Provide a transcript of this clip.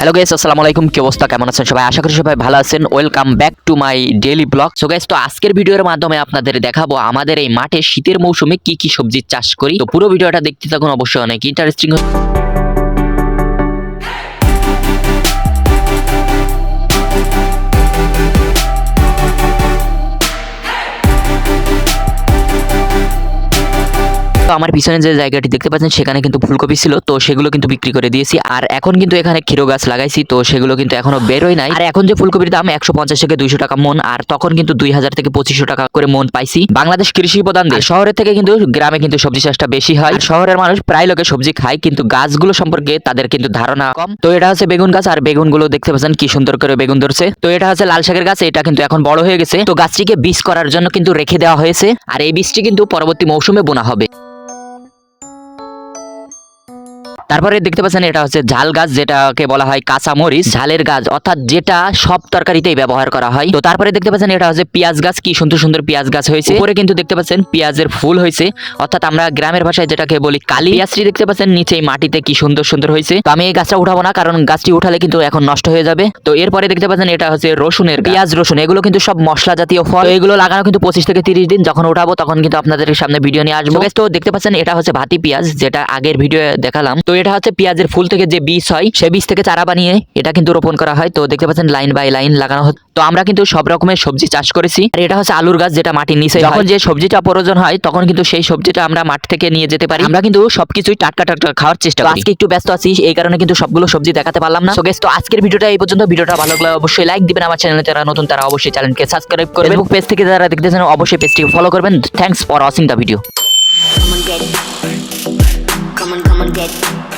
Hello guess আসসালামু আলাইকুম। কি অবস্থা? কেমন আছেন সবাই? আশা করি সবাই ভালো আছেন। Welcome back to my daily blog so guys তো আজকের ভিডিওর মাধ্যমে আপনাদের দেখাবো আমাদের এই মাঠে শীতের মৌসুমে কি কি সবজি চাষ করি। তো পুরো ভিডিওটা দেখতে থাকুন। অবশ্যই অনেক ইন্টারেস্টিং তো আমার পিছনে যে জায়গাটি দেখতে পাচ্ছেন, সেখানে কিন্তু ফুলকপি ছিল, তো সেগুলো কিন্তু বিক্রি করে দিয়েছি। আর এখন কিন্তু এখানে ক্ষীর গাছ লাগাইছি, তো সেগুলো কিন্তু এখনও বেরোয় নাই। আর এখন যে ফুলকপির দাম একশো পঞ্চাশ থেকে দুইশো টাকা মন, আর তখন কিন্তু দুই হাজার থেকে পঁচিশশো টাকা করে মন পাইছি। বাংলাদেশ কৃষি প্রধান দেশ। শহরের থেকে কিন্তু গ্রামে কিন্তু সবজি চাষটা বেশি হয়। শহরের মানুষ প্রায় লোকে সবজি খায়, কিন্তু গাছগুলো সম্পর্কে তাদের কিন্তু ধারণা কম। তো এটা হচ্ছে বেগুন গাছ, আর বেগুনগুলো দেখতে পাচ্ছেন কি সুন্দর করে বেগুন ধরছে। তো এটা হচ্ছে লাল শাকের গাছ, এটা কিন্তু এখন বড় হয়ে গেছে। তো গাছটিকে বীজ করার জন্য কিন্তু রেখে দেওয়া হয়েছে। আর এই বীজটি কিন্তু পরবর্তী মৌসুমে বোনা হবে। তারপরে দেখতে পাচ্ছেন এটা হচ্ছে ঝাল গাছ, যেটাকে বলা হয় কাঁচা মরিচ ঝালের গাছ, অর্থাৎ যেটা সব তরকারিতেই ব্যবহার করা হয়। তো তারপরে দেখতে পাচ্ছেন এটা হচ্ছে পেঁয়াজ গাছ, কি সুন্দর সুন্দর পেঁয়াজ গাছ হয়েছে। উপরে কিন্তু দেখতে পাচ্ছেন পেঁয়াজের ফুল হয়েছে, অর্থাৎ আমরা গ্রামের ভাষায় যেটাকে বলি কালি। পেঁয়াজটি দেখতে পাচ্ছেন নিচে মাটিতে কি সুন্দর সুন্দর হয়েছে। তো আমি এই গাছটা উঠাবো না, কারণ গাছটি উঠালে কিন্তু এখন নষ্ট হয়ে যাবে। তো এরপরে দেখতে পাচ্ছেন এটা হচ্ছে রসুনের পেঁয়াজ, রসুন, এগুলো কিন্তু সব মশলা জাতীয় ফল এগুলো লাগানো কিন্তু পঁচিশ থেকে তিরিশ দিন, যখন উঠাবো তখন কিন্তু আপনাদের সামনে ভিডিও নিয়ে আসব। তো দেখতে পাচ্ছেন এটা হচ্ছে ভাতি পেঁয়াজ, যেটা আগের ভিডিও দেখালাম। তো এটা হচ্ছে পেঁয়াজের ফুল থেকে যে বীজ হয় সে বীজ থেকে চারা বানিয়ে এটা কিন্তু রোপণ করা হয়। তো দেখতে পাচ্ছেন লাইন বাই লাইন লাগানো হয় তো আমরা কিন্তু সব রকমের সবজি চাষ করেছি। আর এটা হচ্ছে আলুর গাছ যেটা মাটির নিচে যখন যে সবজিটা প্রয়োজন হয় তখন কিন্তু সেই সবজিটা আমরা মাঠ থেকে নিয়ে যেতে পারি। আমরা কিন্তু সবকিছুই টাটকা টাটকা খাওয়ার চেষ্টা করি। আজকে একটু ব্যস্ত আছি এই কারণে কিন্তু সবগুলো সবজি দেখাতে পারলাম না। তো guys, তো আজকের ভিডিওটা এই পর্যন্ত। ভিডিওটা ভালো লাগলে অবশ্যই লাইক দিবেন আমার চ্যানেলে যারা নতুন তারা অবশ্যই চ্যানেলকে সাবস্ক্রাইব করবেন। ফেসবুক পেজ থেকে যারা দেখতেছেন অবশ্যই পেজটিকে ফলো করবেন। Thanks for watching the video get